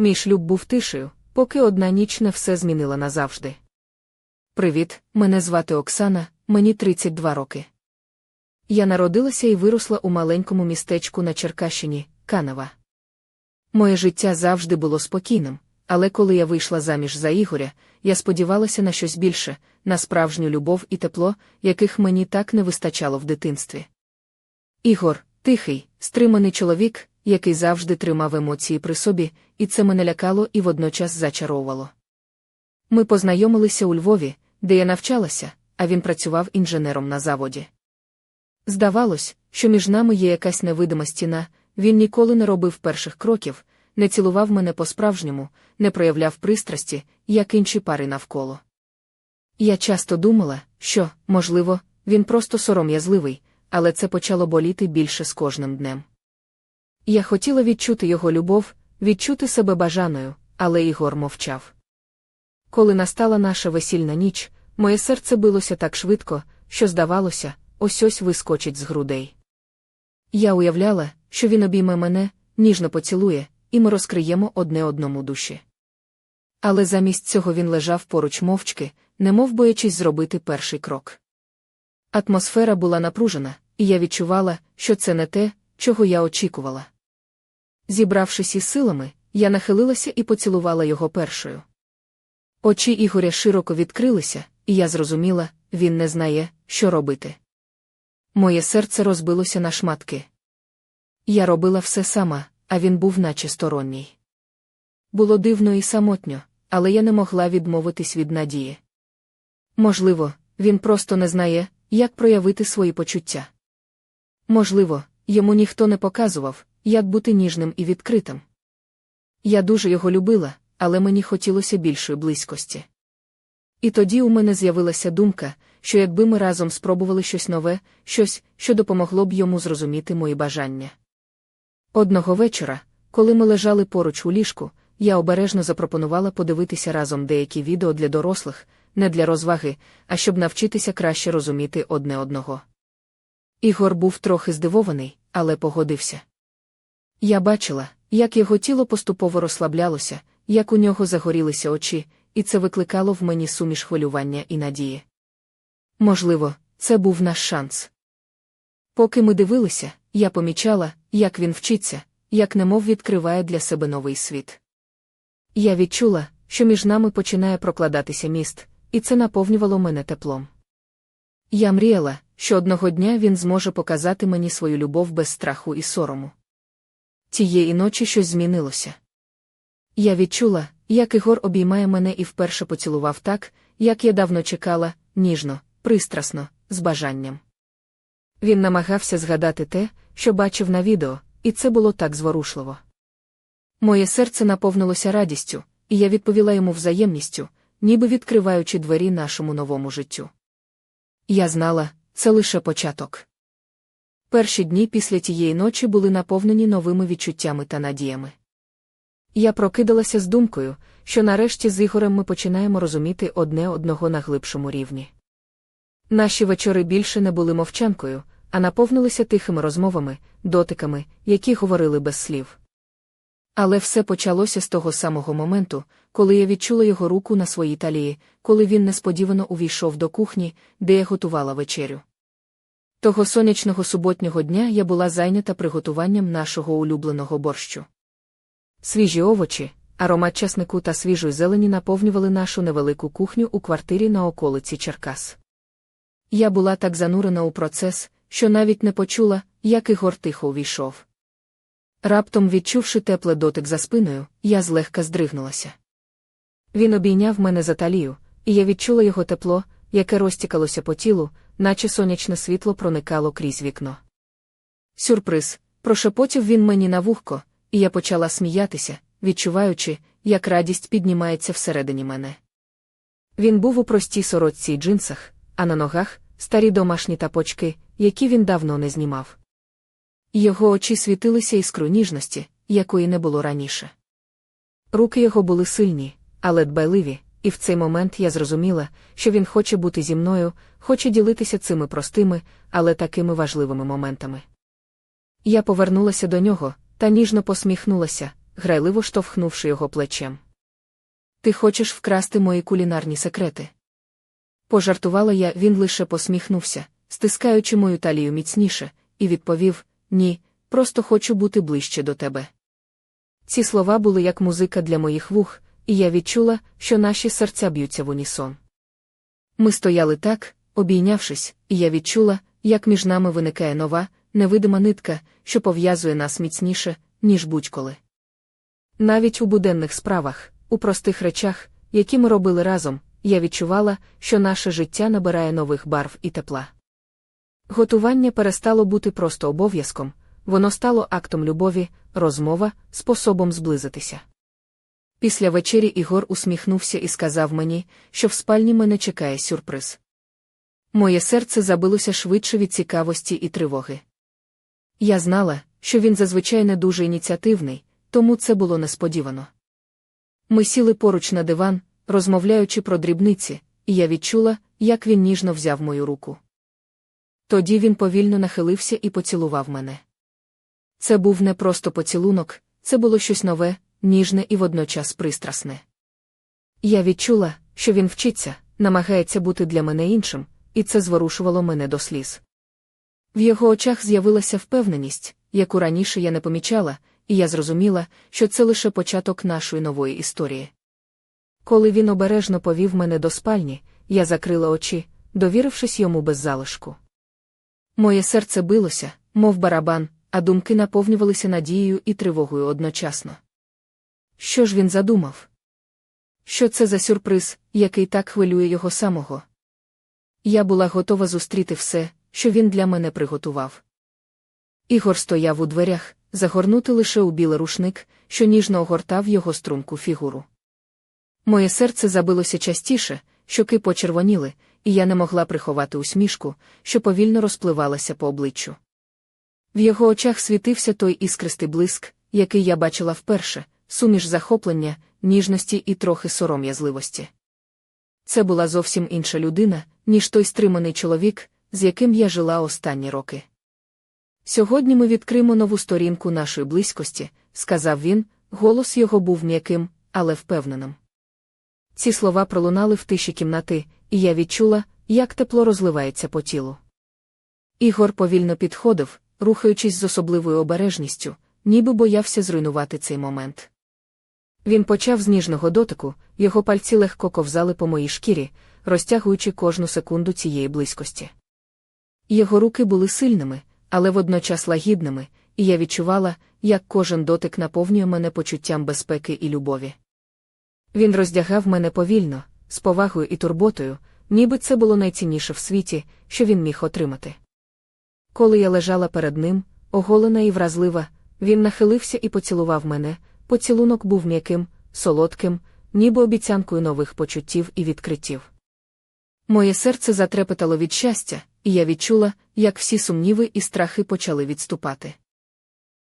Мій шлюб був тишею, поки одна ніч не все змінила назавжди. Привіт, мене звати Оксана, мені 32 роки. Я народилася і виросла у маленькому містечку на Черкащині, Канева. Моє життя завжди було спокійним, але коли я вийшла заміж за Ігоря, я сподівалася на щось більше, на справжню любов і тепло, яких мені так не вистачало в дитинстві. Ігор, тихий, стриманий чоловік, який завжди тримав емоції при собі, і це мене лякало і водночас зачаровувало. Ми познайомилися у Львові, де я навчалася, а він працював інженером на заводі. Здавалось, що між нами є якась невидима стіна, він ніколи не робив перших кроків, не цілував мене по-справжньому, не проявляв пристрасті, як інші пари навколо. Я часто думала, що, можливо, він просто сором'язливий, але це почало боліти більше з кожним днем. Я хотіла відчути його любов, відчути себе бажаною, але Ігор мовчав. Коли настала наша весільна ніч, моє серце билося так швидко, що здавалося, ось ось вискочить з грудей. Я уявляла, що він обійме мене, ніжно поцілує, і ми розкриємо одне одному душі. Але замість цього він лежав поруч мовчки, немов боячись зробити перший крок. Атмосфера була напружена, і я відчувала, що це не те, чого я очікувала. Зібравшись із силами, я нахилилася і поцілувала його першою. Очі Ігоря широко відкрилися, і я зрозуміла, він не знає, що робити. Моє серце розбилося на шматки. Я робила все сама, а він був наче сторонній. Було дивно і самотньо, але я не могла відмовитись від надії. Можливо, він просто не знає, як проявити свої почуття. Можливо, йому ніхто не показував, як бути ніжним і відкритим. Я дуже його любила, але мені хотілося більшої близькості. І тоді у мене з'явилася думка, що якби ми разом спробували щось нове, щось, що допомогло б йому зрозуміти мої бажання. Одного вечора, коли ми лежали поруч у ліжку, я обережно запропонувала подивитися разом деякі відео для дорослих, не для розваги, а щоб навчитися краще розуміти одне одного. Ігор був трохи здивований, але погодився. Я бачила, як його тіло поступово розслаблялося, як у нього загорілися очі, і це викликало в мені суміш хвилювання і надії. Можливо, це був наш шанс. Поки ми дивилися, я помічала, як він вчиться, як немов відкриває для себе новий світ. Я відчула, що між нами починає прокладатися міст, і це наповнювало мене теплом. Я мріяла, що одного дня він зможе показати мені свою любов без страху і сорому. Тієї ночі щось змінилося. Я відчула, як Ігор обіймає мене і вперше поцілував так, як я давно чекала, ніжно, пристрасно, з бажанням. Він намагався згадати те, що бачив на відео, і це було так зворушливо. Моє серце наповнилося радістю, і я відповіла йому взаємністю, ніби відкриваючи двері нашому новому життю. Я знала, це лише початок. Перші дні після тієї ночі були наповнені новими відчуттями та надіями. Я прокидалася з думкою, що нарешті з Ігорем ми починаємо розуміти одне одного на глибшому рівні. Наші вечори більше не були мовчанкою, а наповнилися тихими розмовами, дотиками, які говорили без слів. Але все почалося з того самого моменту, коли я відчула його руку на своїй талії, коли він несподівано увійшов до кухні, де я готувала вечерю. Того сонячного суботнього дня я була зайнята приготуванням нашого улюбленого борщу. Свіжі овочі, аромат часнику та свіжої зелені наповнювали нашу невелику кухню у квартирі на околиці Черкас. Я була так занурена у процес, що навіть не почула, як Ігор тихо увійшов. Раптом, відчувши тепле дотик за спиною, я злегка здригнулася. Він обійняв мене за талію, і я відчула його тепло, яке розтікалося по тілу, наче сонячне світло проникало крізь вікно. Сюрприз, прошепотів він мені на вухко, і я почала сміятися, відчуваючи, як радість піднімається всередині мене. Він був у простій сорочці й джинсах, а на ногах старі домашні тапочки, які він давно не знімав. Його очі світилися іскру ніжності, якої не було раніше. Руки його були сильні, але дбайливі, і в цей момент я зрозуміла, що він хоче бути зі мною, хоче ділитися цими простими, але такими важливими моментами. Я повернулася до нього та ніжно посміхнулася, грайливо штовхнувши його плечем. Ти хочеш вкрасти мої кулінарні секрети? Пожартувала я, він лише посміхнувся, стискаючи мою талію міцніше, і відповів: Ні, просто хочу бути ближче до тебе. Ці слова були як музика для моїх вух, і я відчула, що наші серця б'ються в унісон. Ми стояли так, обійнявшись, і я відчула, як між нами виникає нова, невидима нитка, що пов'язує нас міцніше, ніж будь-коли. Навіть у буденних справах, у простих речах, які ми робили разом, я відчувала, що наше життя набирає нових барв і тепла. Готування перестало бути просто обов'язком, воно стало актом любові, розмова, способом зблизитися. Після вечері Ігор усміхнувся і сказав мені, що в спальні мене чекає сюрприз. Моє серце забилося швидше від цікавості і тривоги. Я знала, що він зазвичай не дуже ініціативний, тому це було несподівано. Ми сіли поруч на диван, розмовляючи про дрібниці, і я відчула, як він ніжно взяв мою руку. Тоді він повільно нахилився і поцілував мене. Це був не просто поцілунок, це було щось нове, ніжне і водночас пристрасне. Я відчула, що він вчиться, намагається бути для мене іншим, і це зворушувало мене до сліз. В його очах з'явилася впевненість, яку раніше я не помічала, і я зрозуміла, що це лише початок нашої нової історії. Коли він обережно повів мене до спальні, я закрила очі, довірившись йому без залишку. Моє серце билося, мов барабан, а думки наповнювалися надією і тривогою одночасно. Що ж він задумав? Що це за сюрприз, який так хвилює його самого? Я була готова зустріти все, що він для мене приготував. Ігор стояв у дверях, загорнути лише у білий рушник, що ніжно огортав його струнку фігуру. Моє серце забилося частіше, щоки почервоніли, і я не могла приховати усмішку, що повільно розпливалася по обличчю. В його очах світився той іскристий блиск, який я бачила вперше, суміш захоплення, ніжності і трохи сором'язливості. Це була зовсім інша людина, ніж той стриманий чоловік, з яким я жила останні роки. Сьогодні ми відкриємо нову сторінку нашої близькості, сказав він, голос його був м'яким, але впевненим. Ці слова пролунали в тиші кімнати, і я відчула, як тепло розливається по тілу. Ігор повільно підходив, рухаючись з особливою обережністю, ніби боявся зруйнувати цей момент. Він почав з ніжного дотику, його пальці легко ковзали по моїй шкірі, розтягуючи кожну секунду цієї близькості. Його руки були сильними, але водночас лагідними, і я відчувала, як кожен дотик наповнює мене почуттям безпеки і любові. Він роздягав мене повільно, з повагою і турботою, ніби це було найцінніше в світі, що він міг отримати. Коли я лежала перед ним, оголена і вразлива, він нахилився і поцілував мене, поцілунок був м'яким, солодким, ніби обіцянкою нових почуттів і відкриттів. Моє серце затрепетало від щастя, і я відчула, як всі сумніви і страхи почали відступати.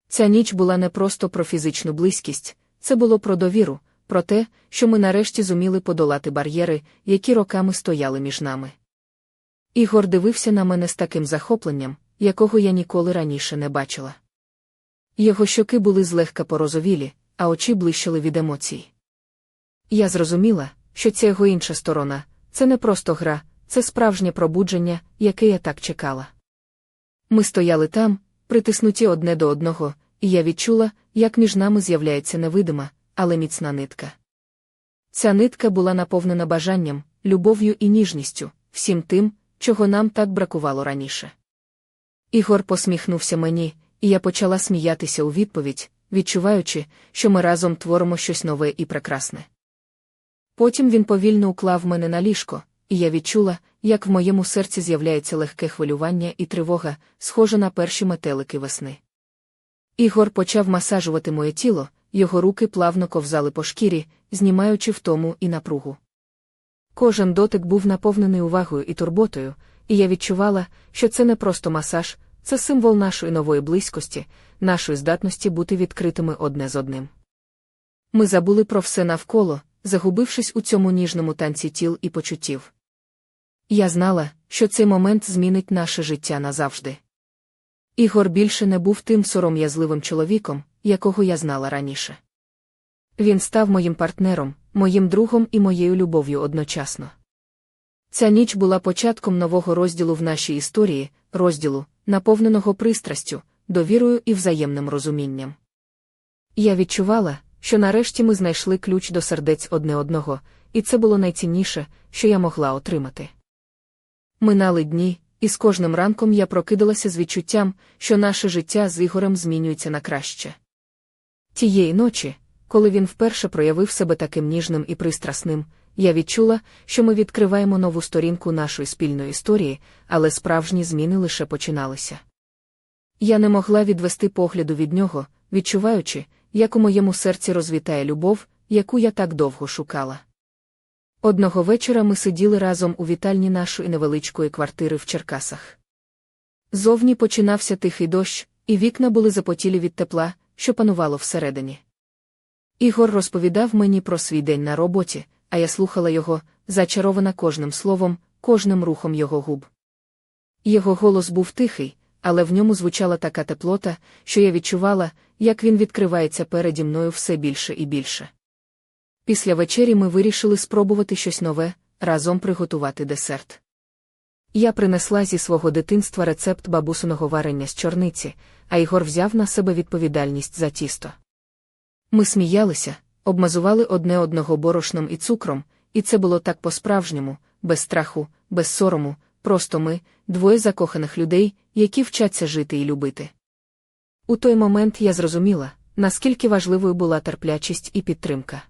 Ця ніч була не просто про фізичну близькість, це було про довіру, про те, що ми нарешті зуміли подолати бар'єри, які роками стояли між нами. Ігор дивився на мене з таким захопленням, якого я ніколи раніше не бачила. Його щоки були злегка порозовілі, а очі блищили від емоцій. Я зрозуміла, що ця його інша сторона це не просто гра, це справжнє пробудження, яке я так чекала. Ми стояли там, притиснуті одне до одного, і я відчула, як між нами з'являється невидима, але міцна нитка. Ця нитка була наповнена бажанням, любов'ю і ніжністю, всім тим, чого нам так бракувало раніше. Ігор посміхнувся мені, і я почала сміятися у відповідь, відчуваючи, що ми разом творимо щось нове і прекрасне. Потім він повільно уклав мене на ліжко, і я відчула, як в моєму серці з'являється легке хвилювання і тривога, схожа на перші метелики весни. Ігор почав масажувати моє тіло, його руки плавно ковзали по шкірі, знімаючи втому і напругу. Кожен дотик був наповнений увагою і турботою, і я відчувала, що це не просто масаж, це символ нашої нової близькості, нашої здатності бути відкритими одне з одним. Ми забули про все навколо, загубившись у цьому ніжному танці тіл і почуттів. Я знала, що цей момент змінить наше життя назавжди. Ігор більше не був тим сором'язливим чоловіком, якого я знала раніше. Він став моїм партнером, моїм другом і моєю любов'ю одночасно. Ця ніч була початком нового розділу в нашій історії, розділу, наповненого пристрастю, довірою і взаємним розумінням. Я відчувала, що нарешті ми знайшли ключ до сердець одне одного, і це було найцінніше, що я могла отримати. Минали дні, і з кожним ранком я прокидалася з відчуттям, що наше життя з Ігорем змінюється на краще. Тієї ночі, коли він вперше проявив себе таким ніжним і пристрасним, я відчула, що ми відкриваємо нову сторінку нашої спільної історії, але справжні зміни лише починалися. Я не могла відвести погляду від нього, відчуваючи, як у моєму серці розвітає любов, яку я так довго шукала. Одного вечора ми сиділи разом у вітальні нашої невеличкої квартири в Черкасах. Зовні починався тихий дощ, і вікна були запотілі від тепла, що панувало всередині. Ігор розповідав мені про свій день на роботі, а я слухала його, зачарована кожним словом, кожним рухом його губ. Його голос був тихий, але в ньому звучала така теплота, що я відчувала, як він відкривається переді мною все більше і більше. Після вечері ми вирішили спробувати щось нове, разом приготувати десерт. Я принесла зі свого дитинства рецепт бабусиного варення з чорниці, а Ігор взяв на себе відповідальність за тісто. Ми сміялися, обмазували одне одного борошном і цукром, і це було так по-справжньому, без страху, без сорому, просто ми, двоє закоханих людей, які вчаться жити і любити. У той момент я зрозуміла, наскільки важливою була терплячість і підтримка.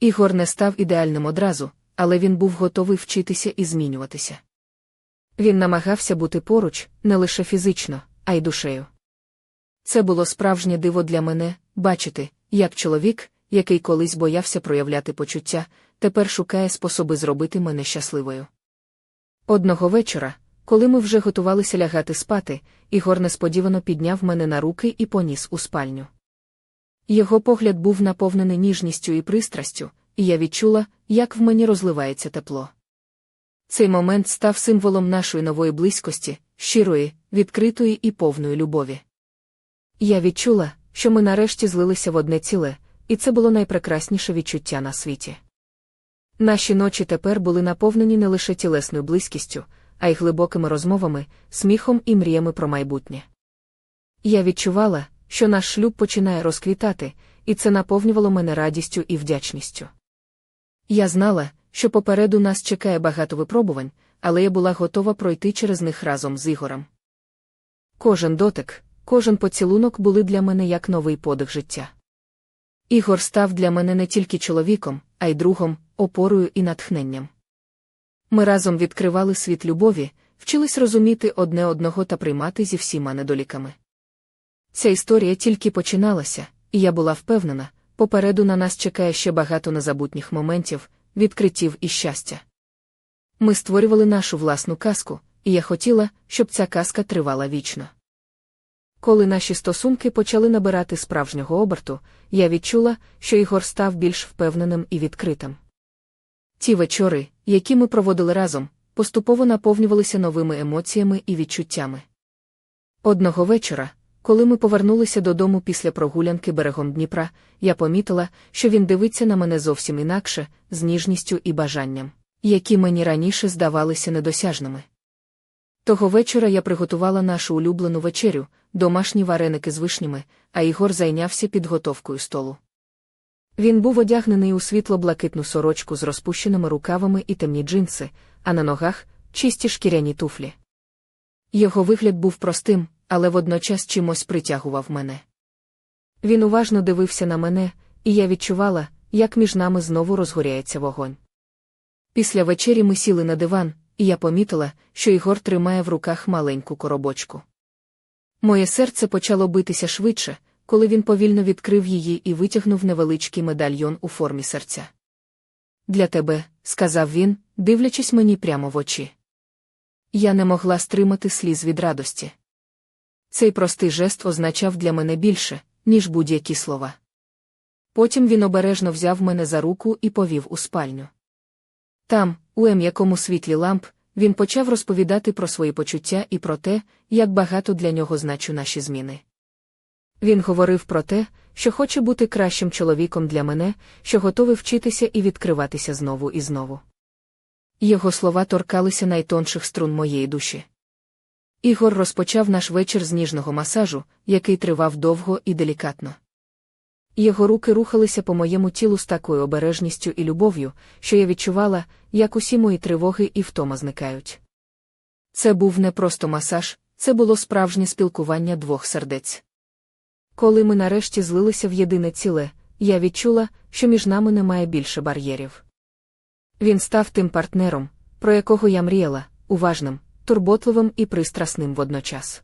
Ігор не став ідеальним одразу, але він був готовий вчитися і змінюватися. Він намагався бути поруч не лише фізично, а й душею. Це було справжнє диво для мене бачити, як чоловік, який колись боявся проявляти почуття, тепер шукає способи зробити мене щасливою. Одного вечора, коли ми вже готувалися лягати спати, Ігор несподівано підняв мене на руки і поніс у спальню. Його погляд був наповнений ніжністю і пристрастю, і я відчула, як в мені розливається тепло. Цей момент став символом нашої нової близькості, щирої, відкритої і повної любові. Я відчула, що ми нарешті злилися в одне ціле, і це було найпрекрасніше відчуття на світі. Наші ночі тепер були наповнені не лише тілесною близькістю, а й глибокими розмовами, сміхом і мріями про майбутнє. Я відчувала, що наш шлюб починає розквітати, і це наповнювало мене радістю і вдячністю. Я знала, що попереду нас чекає багато випробувань, але я була готова пройти через них разом з Ігорем. Кожен дотик, кожен поцілунок були для мене як новий подих життя. Ігор став для мене не тільки чоловіком, а й другом, опорою і натхненням. Ми разом відкривали світ любові, вчились розуміти одне одного та приймати зі всіма недоліками. Ця історія тільки починалася, і я була впевнена, попереду на нас чекає ще багато незабутніх моментів, відкриттів і щастя. Ми створювали нашу власну казку, і я хотіла, щоб ця казка тривала вічно. Коли наші стосунки почали набирати справжнього оберту, я відчула, що Ігор став більш впевненим і відкритим. Ті вечори, які ми проводили разом, поступово наповнювалися новими емоціями і відчуттями. Одного вечора, коли ми повернулися додому після прогулянки берегом Дніпра, я помітила, що він дивиться на мене зовсім інакше, з ніжністю і бажанням, які мені раніше здавалися недосяжними. Того вечора я приготувала нашу улюблену вечерю, домашні вареники з вишнями, а Ігор зайнявся підготовкою столу. Він був одягнений у світло-блакитну сорочку з розпущеними рукавами і темні джинси, а на ногах чисті шкіряні туфлі. Його вигляд був простим, але водночас чимось притягував мене. Він уважно дивився на мене, і я відчувала, як між нами знову розгоряється вогонь. Після вечері ми сіли на диван, і я помітила, що Ігор тримає в руках маленьку коробочку. Моє серце почало битися швидше, коли він повільно відкрив її і витягнув невеличкий медальйон у формі серця. Для тебе, сказав він, дивлячись мені прямо в очі. Я не могла стримати сліз від радості. Цей простий жест означав для мене більше, ніж будь-які слова. Потім він обережно взяв мене за руку і повів у спальню. Там, у ем'якому світлі ламп, він почав розповідати про свої почуття і про те, як багато для нього значу наші зміни. Він говорив про те, що хоче бути кращим чоловіком для мене, що готовий вчитися і відкриватися знову і знову. Його слова торкалися найтонших струн моєї душі. Ігор розпочав наш вечір з ніжного масажу, який тривав довго і делікатно. Його руки рухалися по моєму тілу з такою обережністю і любов'ю, що я відчувала, як усі мої тривоги і втома зникають. Це був не просто масаж, це було справжнє спілкування двох сердець. Коли ми нарешті злилися в єдине ціле, я відчула, що між нами немає більше бар'єрів. Він став тим партнером, про якого я мріяла, уважним, турботливим і пристрасним водночас.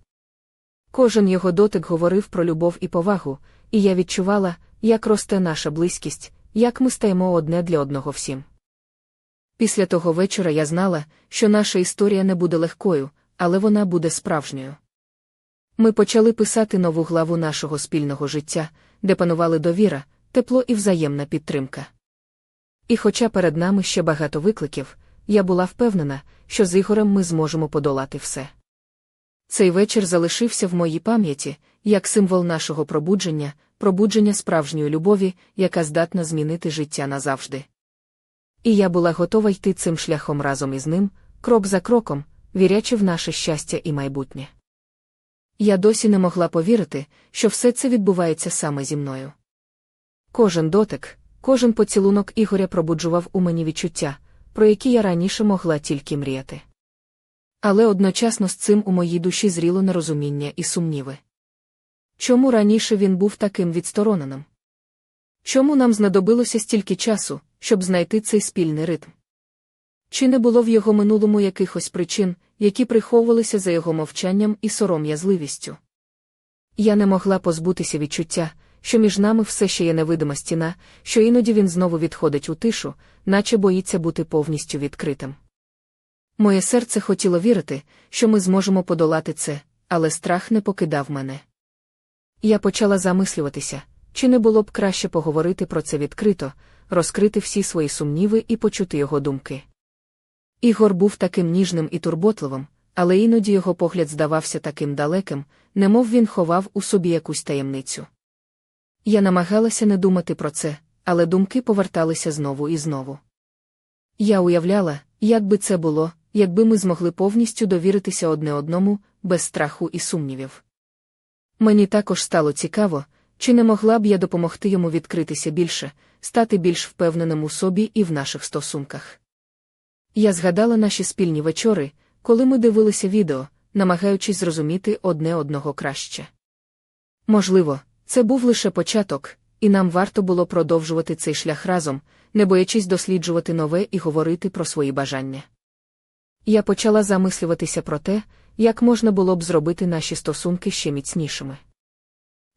Кожен його дотик говорив про любов і повагу, і я відчувала, як росте наша близькість, як ми стаємо одне для одного всім. Після того вечора я знала, що наша історія не буде легкою, але вона буде справжньою. Ми почали писати нову главу нашого спільного життя, де панували довіра, тепло і взаємна підтримка. І хоча перед нами ще багато викликів, я була впевнена, що з Ігорем ми зможемо подолати все. Цей вечір залишився в моїй пам'яті, як символ нашого пробудження, пробудження справжньої любові, яка здатна змінити життя назавжди. І я була готова йти цим шляхом разом із ним, крок за кроком, вірячи в наше щастя і майбутнє. Я досі не могла повірити, що все це відбувається саме зі мною. Кожен дотик, кожен поцілунок Ігоря пробуджував у мені відчуття, про які я раніше могла тільки мріяти. Але одночасно з цим у моїй душі зріло нерозуміння і сумніви. Чому раніше він був таким відстороненим? Чому нам знадобилося стільки часу, щоб знайти цей спільний ритм? Чи не було в його минулому якихось причин, які приховувалися за його мовчанням і сором'язливістю? Я не могла позбутися відчуття, що між нами все ще є невидима стіна, що іноді він знову відходить у тишу, наче боїться бути повністю відкритим. Моє серце хотіло вірити, що ми зможемо подолати це, але страх не покидав мене. Я почала замислюватися, чи не було б краще поговорити про це відкрито, розкрити всі свої сумніви і почути його думки. Ігор був таким ніжним і турботливим, але іноді його погляд здавався таким далеким, немов він ховав у собі якусь таємницю. Я намагалася не думати про це, але думки поверталися знову і знову. Я уявляла, як би це було, якби ми змогли повністю довіритися одне одному, без страху і сумнівів. Мені також стало цікаво, чи не могла б я допомогти йому відкритися більше, стати більш впевненим у собі і в наших стосунках. Я згадала наші спільні вечори, коли ми дивилися відео, намагаючись зрозуміти одне одного краще. Можливо, це був лише початок, і нам варто було продовжувати цей шлях разом, не боячись досліджувати нове і говорити про свої бажання. Я почала замислюватися про те, як можна було б зробити наші стосунки ще міцнішими.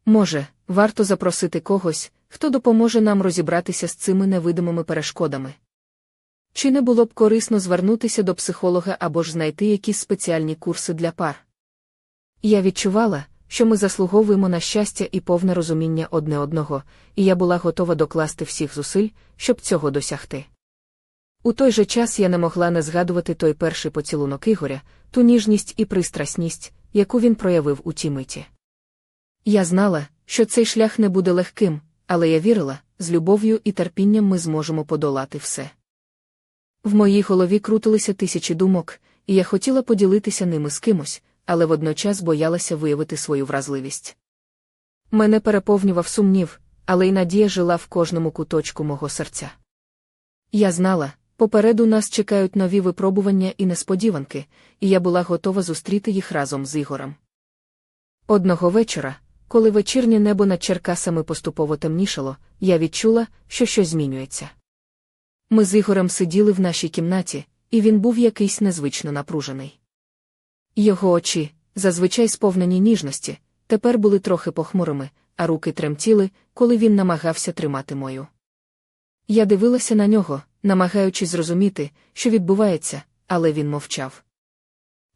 Може, варто запросити когось, хто допоможе нам розібратися з цими невидимими перешкодами. Чи не було б корисно звернутися до психолога або ж знайти якісь спеціальні курси для пар? Я відчувала, що ми заслуговуємо на щастя і повне розуміння одне одного, і я була готова докласти всіх зусиль, щоб цього досягти. У той же час я не могла не згадувати той перший поцілунок Ігоря, ту ніжність і пристрасність, яку він проявив у тій миті. Я знала, що цей шлях не буде легким, але я вірила, з любов'ю і терпінням ми зможемо подолати все. В моїй голові крутилися тисячі думок, і я хотіла поділитися ними з кимось, але водночас боялася виявити свою вразливість. Мене переповнював сумнів, але й надія жила в кожному куточку мого серця. Я знала, попереду нас чекають нові випробування і несподіванки, і я була готова зустріти їх разом з Ігорем. Одного вечора, коли вечірнє небо над Черкасами поступово темнішало, я відчула, що щось змінюється. Ми з Ігорем сиділи в нашій кімнаті, і він був якийсь незвично напружений. Його очі, зазвичай сповнені ніжності, тепер були трохи похмурими, а руки тремтіли, коли він намагався тримати мою. Я дивилася на нього, намагаючись зрозуміти, що відбувається, але він мовчав.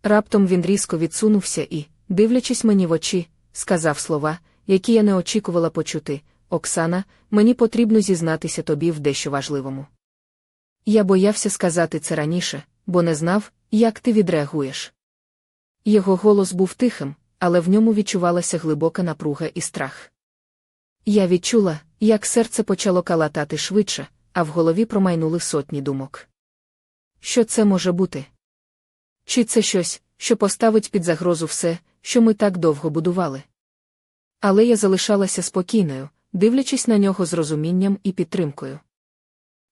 Раптом він різко відсунувся і, дивлячись мені в очі, сказав слова, які я не очікувала почути Оксана, мені потрібно зізнатися тобі в дещо важливому. Я боявся сказати це раніше, бо не знав, як ти відреагуєш. Його голос був тихим, але в ньому відчувалася глибока напруга і страх. Я відчула, як серце почало калатати швидше, а в голові промайнули сотні думок. Що це може бути? Чи це щось, що поставить під загрозу все, що ми так довго будували? Але я залишалася спокійною, дивлячись на нього з розумінням і підтримкою.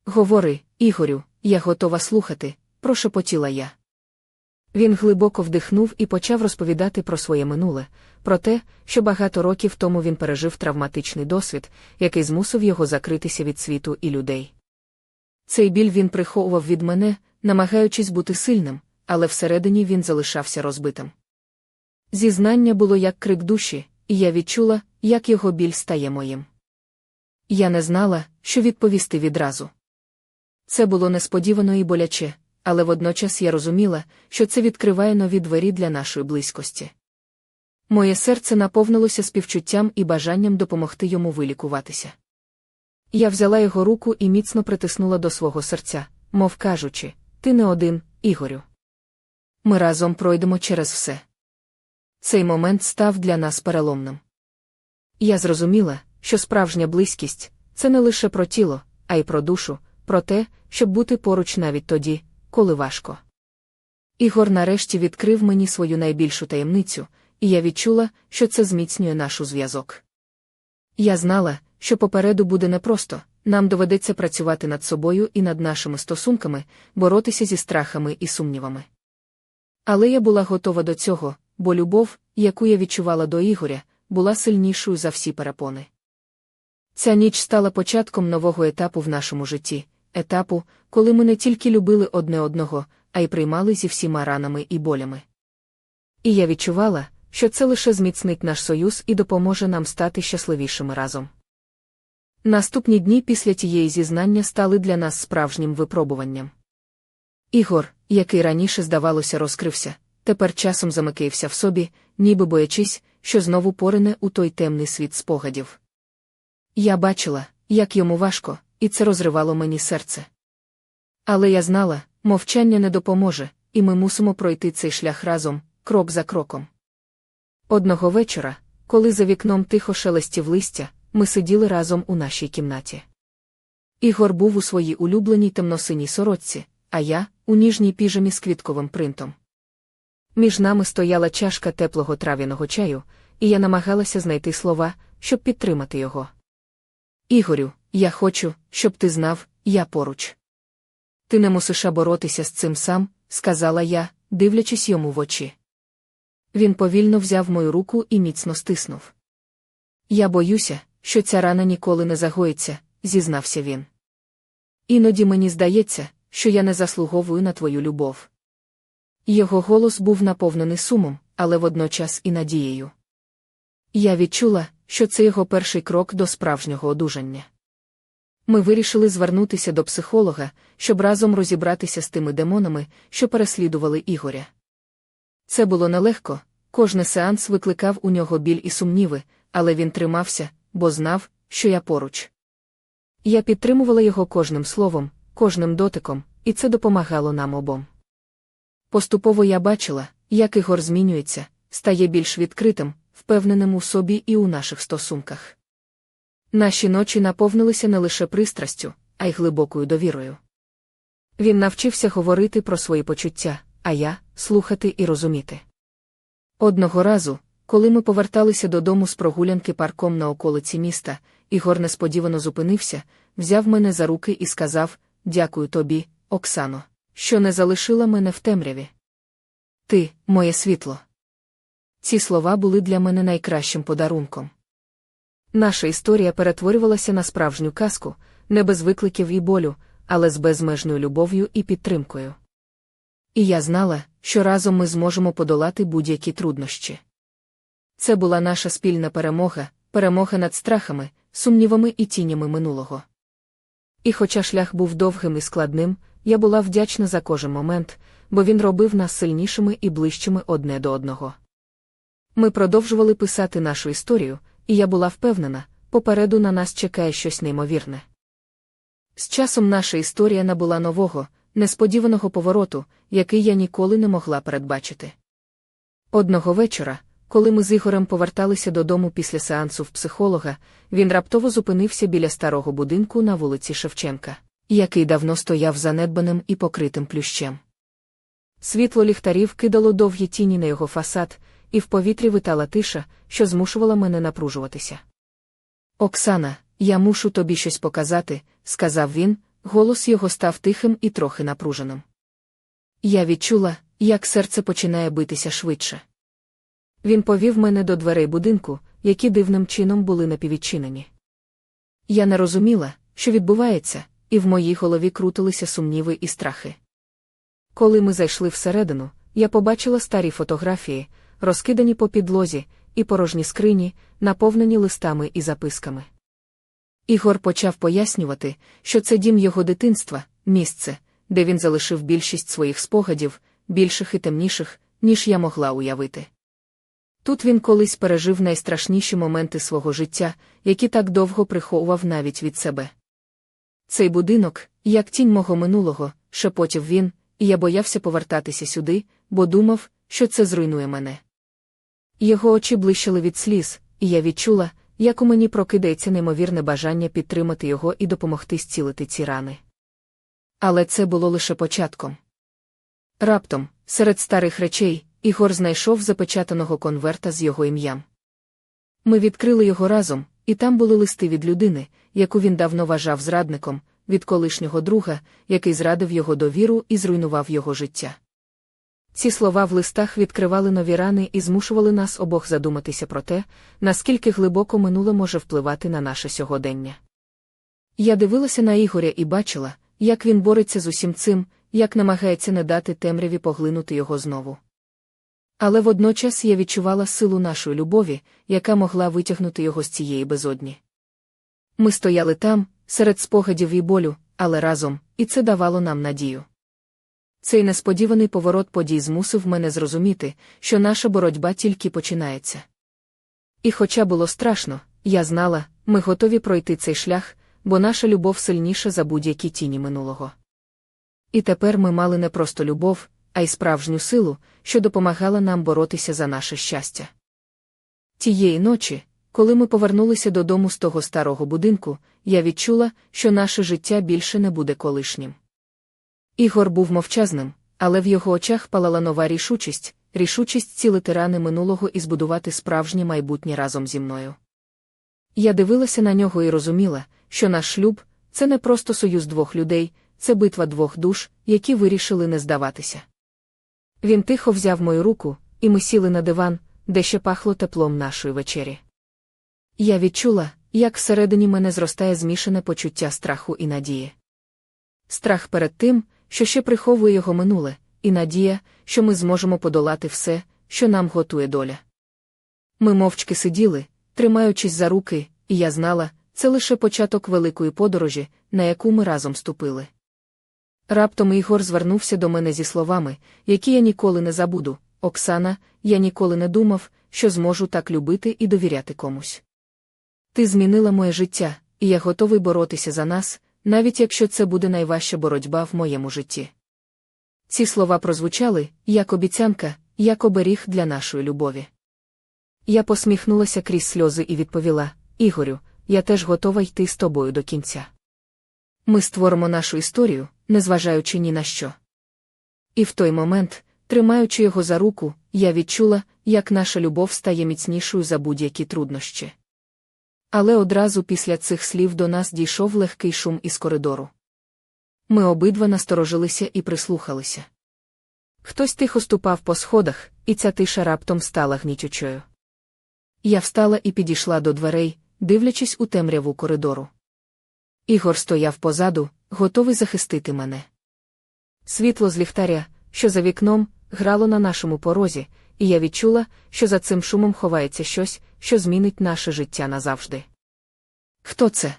Говори, Ігорю, я готова слухати, прошепотіла я. Він глибоко вдихнув і почав розповідати про своє минуле, про те, що багато років тому він пережив травматичний досвід, який змусив його закритися від світу і людей. Цей біль він приховував від мене, намагаючись бути сильним, але всередині він залишався розбитим. Зізнання було як крик душі, і я відчула, як його біль стає моїм. Я не знала, що відповісти відразу. Це було несподівано і боляче, але водночас я розуміла, що це відкриває нові двері для нашої близькості. Моє серце наповнилося співчуттям і бажанням допомогти йому вилікуватися. Я взяла його руку і міцно притиснула до свого серця, мов кажучи, ти не один, Ігорю. Ми разом пройдемо через все. Цей момент став для нас переломним. Я зрозуміла, що справжня близькість це не лише про тіло, а й про душу, про те, щоб бути поруч навіть тоді, коли важко. Ігор нарешті відкрив мені свою найбільшу таємницю, і я відчула, що це зміцнює нашу зв'язок. Я знала, що попереду буде непросто, нам доведеться працювати над собою і над нашими стосунками, боротися зі страхами і сумнівами. Але я була готова до цього, бо любов, яку я відчувала до Ігоря, була сильнішою за всі перепони. Ця ніч стала початком нового етапу в нашому житті, етапу, коли ми не тільки любили одне одного, а й приймали зі всіма ранами і болями. І я відчувала, що це лише зміцнить наш союз і допоможе нам стати щасливішими разом. Наступні дні після тієї зізнання стали для нас справжнім випробуванням. Ігор, який раніше, здавалося, розкрився, тепер часом замикився в собі, ніби боячись, що знову порине у той темний світ спогадів. Я бачила, як йому важко, і це розривало мені серце. Але я знала, мовчання не допоможе, і ми мусимо пройти цей шлях разом, крок за кроком. Одного вечора, коли за вікном тихо шелестів листя, ми сиділи разом у нашій кімнаті. Ігор був у своїй улюбленій темносиній сорочці, а я у ніжній піжамі з квітковим принтом. Між нами стояла чашка теплого трав'яного чаю, і я намагалася знайти слова, щоб підтримати його. Ігорю, я хочу, щоб ти знав, я поруч. Ти не мусиш боротися з цим сам, сказала я, дивлячись йому в очі. Він повільно взяв мою руку і міцно стиснув. Я боюся, що ця рана ніколи не загоїться, зізнався він. Іноді мені здається, що я не заслуговую на твою любов. Його голос був наповнений сумом, але водночас і надією. Я відчула, що це його перший крок до справжнього одужання. Ми вирішили звернутися до психолога, щоб разом розібратися з тими демонами, що переслідували Ігоря. Це було нелегко, кожний сеанс викликав у нього біль і сумніви, але він тримався, бо знав, що я поруч. Я підтримувала його кожним словом, кожним дотиком, і це допомагало нам обом. Поступово я бачила, як Ігор змінюється, стає більш відкритим, впевненим у собі і у наших стосунках. Наші ночі наповнилися не лише пристрастю, а й глибокою довірою. Він навчився говорити про свої почуття, а я слухати і розуміти. Одного разу, коли ми поверталися додому з прогулянки парком на околиці міста, Ігор несподівано зупинився, взяв мене за руки і сказав Дякую тобі, Оксано, що не залишила мене в темряві. Ти, моє світло. Ці слова були для мене найкращим подарунком. Наша історія перетворювалася на справжню казку, не без викликів і болю, але з безмежною любов'ю і підтримкою. І я знала, що разом ми зможемо подолати будь-які труднощі. Це була наша спільна перемога, перемога над страхами, сумнівами і тінями минулого. І хоча шлях був довгим і складним, я була вдячна за кожен момент, бо він робив нас сильнішими і ближчими одне до одного. Ми продовжували писати нашу історію, і я була впевнена, попереду на нас чекає щось неймовірне. З часом наша історія набула нового, несподіваного повороту, який я ніколи не могла передбачити. Одного вечора, коли ми з Ігорем поверталися додому після сеансу в психолога, він раптово зупинився біля старого будинку на вулиці Шевченка, який давно стояв занедбаним і покритим плющем. Світло ліхтарів кидало довгі тіні на його фасад, і в повітрі витала тиша, що змушувала мене напружуватися. Оксана, я мушу тобі щось показати, сказав він, голос його став тихим і трохи напруженим. Я відчула, як серце починає битися швидше. Він повів мене до дверей будинку, які дивним чином були напіввідчинені. Я не розуміла, що відбувається, і в моїй голові крутилися сумніви і страхи. Коли ми зайшли всередину, я побачила старі фотографії, розкидані по підлозі, і порожні скрині, наповнені листами і записками. Ігор почав пояснювати, що це дім його дитинства, місце, де він залишив більшість своїх спогадів, більших і темніших, ніж я могла уявити. Тут він колись пережив найстрашніші моменти свого життя, які так довго приховував навіть від себе. Цей будинок, як тінь мого минулого, шепотів він, і я боявся повертатися сюди, бо думав, що це зруйнує мене. Його очі блищили від сліз, і я відчула, як у мені прокидається неймовірне бажання підтримати його і допомогти зцілити ці рани. Але це було лише початком. Раптом, серед старих речей, Ігор знайшов запечатаного конверта з його ім'ям. Ми відкрили його разом, і там були листи від людини, яку він давно вважав зрадником, від колишнього друга, який зрадив його довіру і зруйнував його життя. Ці слова в листах відкривали нові рани і змушували нас обох задуматися про те, наскільки глибоко минуле може впливати на наше сьогодення. Я дивилася на Ігоря і бачила, як він бореться з усім цим, як намагається не дати темряві поглинути його знову. Але водночас я відчувала силу нашої любові, яка могла витягнути його з цієї безодні. Ми стояли там, серед спогадів і болю, але разом, і це давало нам надію. Цей несподіваний поворот подій змусив мене зрозуміти, що наша боротьба тільки починається. І хоча було страшно, я знала, ми готові пройти цей шлях, бо наша любов сильніша за будь-які тіні минулого. І тепер ми мали не просто любов, а й справжню силу, що допомагала нам боротися за наше щастя. Тієї ночі, коли ми повернулися додому з того старого будинку, я відчула, що наше життя більше не буде колишнім. Ігор був мовчазним, але в його очах палала нова рішучість, рішучість цілити рани минулого і збудувати справжнє майбутнє разом зі мною. Я дивилася на нього і розуміла, що наш шлюб це не просто союз двох людей, це битва двох душ, які вирішили не здаватися. Він тихо взяв мою руку, і ми сіли на диван, де ще пахло теплом нашої вечері. Я відчула, як всередині мене зростає змішане почуття страху і надії. Страх перед тим, що ще приховує його минуле, і надія, що ми зможемо подолати все, що нам готує доля. Ми мовчки сиділи, тримаючись за руки, і я знала, це лише початок великої подорожі, на яку ми разом ступили. Раптом Ігор звернувся до мене зі словами, які я ніколи не забуду. Оксана, я ніколи не думав, що зможу так любити і довіряти комусь. Ти змінила моє життя, і я готовий боротися за нас, навіть якщо це буде найважча боротьба в моєму житті. Ці слова прозвучали, як обіцянка, як оберіг для нашої любові. Я посміхнулася крізь сльози і відповіла: Ігорю, я теж готова йти з тобою до кінця. Ми створимо нашу історію, незважаючи ні на що. І в той момент, тримаючи його за руку, я відчула, як наша любов стає міцнішою за будь-які труднощі. Але одразу після цих слів до нас дійшов легкий шум із коридору. Ми обидва насторожилися і прислухалися. Хтось тихо ступав по сходах, і ця тиша раптом стала гнітючою. Я встала і підійшла до дверей, дивлячись у темряву коридору. Ігор стояв позаду, готовий захистити мене. Світло з ліхтаря, що за вікном, грало на нашому порозі, і я відчула, що за цим шумом ховається щось, що змінить наше життя назавжди. Хто це?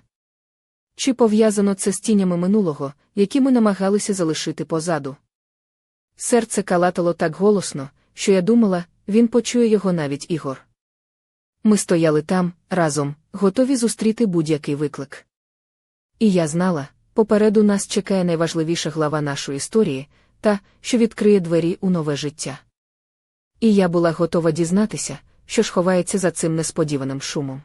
Чи пов'язано це з тінями минулого, які ми намагалися залишити позаду? Серце калатало так голосно, що я думала, він почує його навіть Ігор. Ми стояли там, разом, готові зустріти будь-який виклик. І я знала, попереду нас чекає найважливіша глава нашої історії, та, що відкриє двері у нове життя. І я була готова дізнатися, що ж ховається за цим несподіваним шумом.